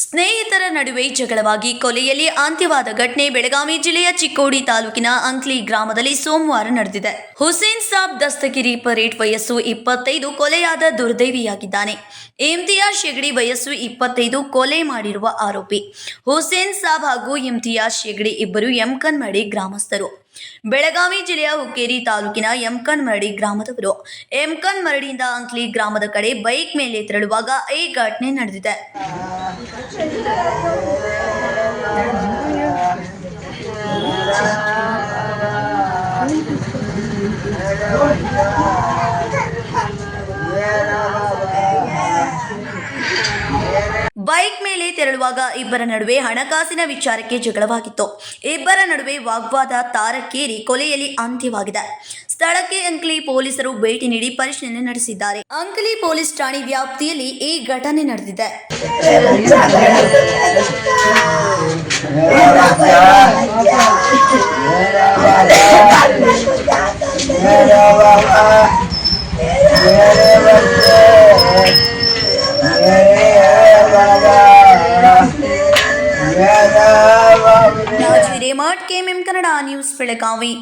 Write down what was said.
ಸ್ನೇಹಿತರ ನಡುವೆ ಜಗಳವಾಗಿ ಕೊಲೆಯಲ್ಲಿ ಅಂತ್ಯವಾದ ಘಟನೆ ಬೆಳಗಾವಿ ಜಿಲ್ಲೆಯ ಚಿಕ್ಕೋಡಿ ತಾಲೂಕಿನ ಅಂಕ್ಲಿ ಗ್ರಾಮದಲ್ಲಿ ಸೋಮವಾರ ನಡೆದಿದೆ. ಹುಸೇನ್ ಸಾಬ್ ದಸ್ತಗಿರಿ ಪರೇಡ್ ವಯಸ್ಸು ಇಪ್ಪತ್ತೈದು, ಕೊಲೆಯಾದ ದುರ್ದೈವಿಯಾಗಿದ್ದಾನೆ. ಇಮ್ತಿಯಾಜ್ ಶೆಗಡಿ ವಯಸ್ಸು ಇಪ್ಪತ್ತೈದು, ಕೊಲೆ ಮಾಡಿರುವ ಆರೋಪಿ. ಹುಸೇನ್ ಸಾಬ್ ಹಾಗೂ ಇಮ್ತಿಯಾಜ್ ಶೆಗಡಿ ಇಬ್ಬರು ಯಮ್ಕನ್ಮಡಿ ಗ್ರಾಮಸ್ಥರು. ಬೆಳಗಾವಿ ಜಿಲ್ಲೆಯ ಹುಕ್ಕೇರಿ ತಾಲೂಕಿನ ಯಮಕನ್ಮರಡಿ ಗ್ರಾಮದವರು. ಯಮಕನ್ಮರಡಿಯಿಂದ ಅಂಕ್ಲಿ ಗ್ರಾಮದ ಕಡೆ ಬೈಕ್ ಮೇಲೆ ತೆರಳುವಾಗ ಈ ಘಟನೆ ನಡೆದಿದೆ. Thank you. ಬೈಕ್ ಮೇಲೆ ತೆರಳುವಾಗ ಇಬ್ಬರ ನಡುವೆ ಹಣಕಾಸಿನ ವಿಚಾರಕ್ಕೆ ಜಗಳವಾಗಿತ್ತು. ಇಬ್ಬರ ನಡುವೆ ವಾಗ್ವಾದ ತಾರಕ್ಕೇರಿ ಕೊಲೆಯಲ್ಲಿ ಅಂತ್ಯವಾಗಿದೆ. ಸ್ಥಳಕ್ಕೆ ಅಂಕ್ಲಿ ಪೊಲೀಸರು ಭೇಟಿ ನೀಡಿ ಪರಿಶೀಲನೆ ನಡೆಸಿದ್ದಾರೆ. ಅಂಕ್ಲಿ ಪೊಲೀಸ್ ಠಾಣೆ ವ್ಯಾಪ್ತಿಯಲ್ಲಿ ಈ ಘಟನೆ ನಡೆದಿದೆ. ರೇಮಟ್ ಕೆಎಂಎಂ ಕನ್ನಡ ನ್ಯೂಸ್ ಬೆಳಗಾವಿ.